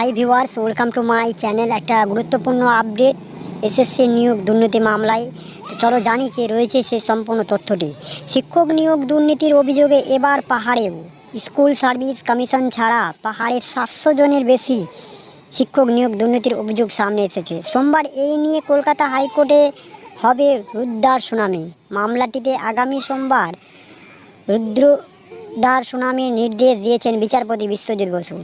Hi viewers welcome to my channel একটা গুরুত্বপূর্ণ update SSC নিয়োগ দুর্নীতি মামলায়। চলো জানি কে রয়েছে সে সম্পূর্ণ তথ্যটি। শিক্ষক নিয়োগ দুর্নীতির অভিযোগে এবার পাহাড়েও। স্কুল সার্ভিস কমিশন ছাড়া পাহাড়ে সাতশো জনের বেশি শিক্ষক নিয়োগ দুর্নীতির অভিযোগ সামনে এসেছে। সোমবার এই নিয়ে কলকাতা হাইকোর্টে হবে রুদ্দার শুনানি। মামলাটিতে আগামী সোমবার রুদ্রদার শুনানির নির্দেশ দিয়েছেন বিচারপতি বিশ্বজিৎ বসু।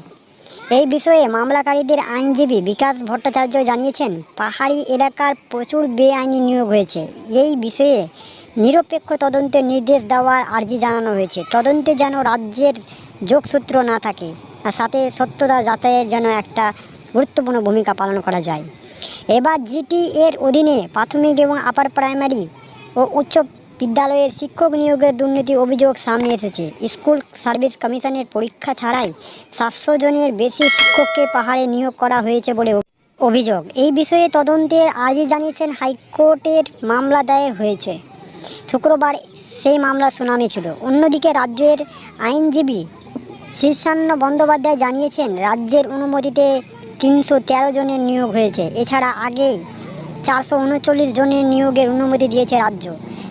এই বিষয়ে মামলাকারীদের আইনজীবী বিকাশ ভট্টাচার্য জানিয়েছেন, পাহাড়ি এলাকার প্রচুর বেআইনি নিয়োগ হয়েছে। এই বিষয়ে নিরপেক্ষ তদন্তের নির্দেশ দেওয়ার আর্জি জানানো হয়েছে। তদন্তে যেন রাজ্যের যোগসূত্র না থাকে, আর সাথে সত্যতা যাচাইয়ের যেন একটা গুরুত্বপূর্ণ ভূমিকা পালন করা যায়। এবার জিটি এর অধীনে প্রাথমিক এবং আপার প্রাইমারি ও উচ্চ বিদ্যালয়ের শিক্ষক নিয়োগের দুর্নীতি অভিযোগ সামনে এসেছে। স্কুল সার্ভিস কমিশনের পরীক্ষা ছাড়াই সাতশো জনের বেশি শিক্ষককে পাহাড়ে নিয়োগ করা হয়েছে বলে অভিযোগ। এই বিষয়ে তদন্তের আজই জানিয়েছেন হাইকোর্টের মামলা দায়ের হয়েছে। শুক্রবার সেই মামলা শুনানি ছিল। অন্যদিকে রাজ্যের আইনজীবী শীর্ষান্ন বন্দ্যোপাধ্যায় জানিয়েছেন, রাজ্যের অনুমতিতে তিনশো তেরো জনের নিয়োগ হয়েছে। এছাড়া আগে চারশো উনচল্লিশ জনের নিয়োগের অনুমতি দিয়েছে রাজ্য।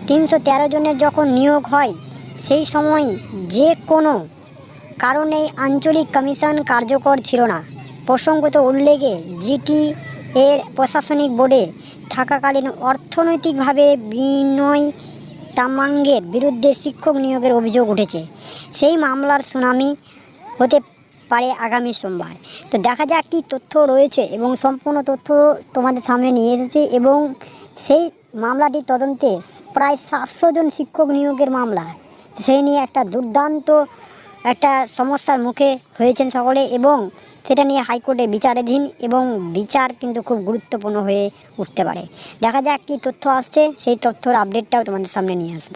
তিনশো তেরো জনের যখন নিয়োগ হয়, সেই সময় যে কোনো কারণে আঞ্চলিক কমিশন কার্যকর ছিল না। প্রসঙ্গত উল্লেখে, জিটি এর প্রশাসনিক বোর্ডে থাকাকালীন অর্থনৈতিকভাবে বিনয় তামাঙ্গের বিরুদ্ধে শিক্ষক নিয়োগের অভিযোগ উঠেছে। সেই মামলার শুনানি হতে পারে আগামী সোমবার। তো দেখা যাক কী তথ্য রয়েছে এবং সম্পূর্ণ তথ্য তোমাদের সামনে নিয়ে এসেছে এবং সেই মামলাটির তদন্তে প্রায় সাতশো জন শিক্ষক নিয়োগের মামলা। সেই নিয়ে একটা দুর্দান্ত একটা সমস্যার মুখে হয়েছেন সকলে এবং সেটা নিয়ে হাইকোর্টে বিচারাধীন এবং বিচার কিন্তু খুব গুরুত্বপূর্ণ হয়ে উঠতে পারে। দেখা যাক কী তথ্য আসছে, সেই তথ্যর আপডেটটাও তোমাদের সামনে নিয়ে আসব।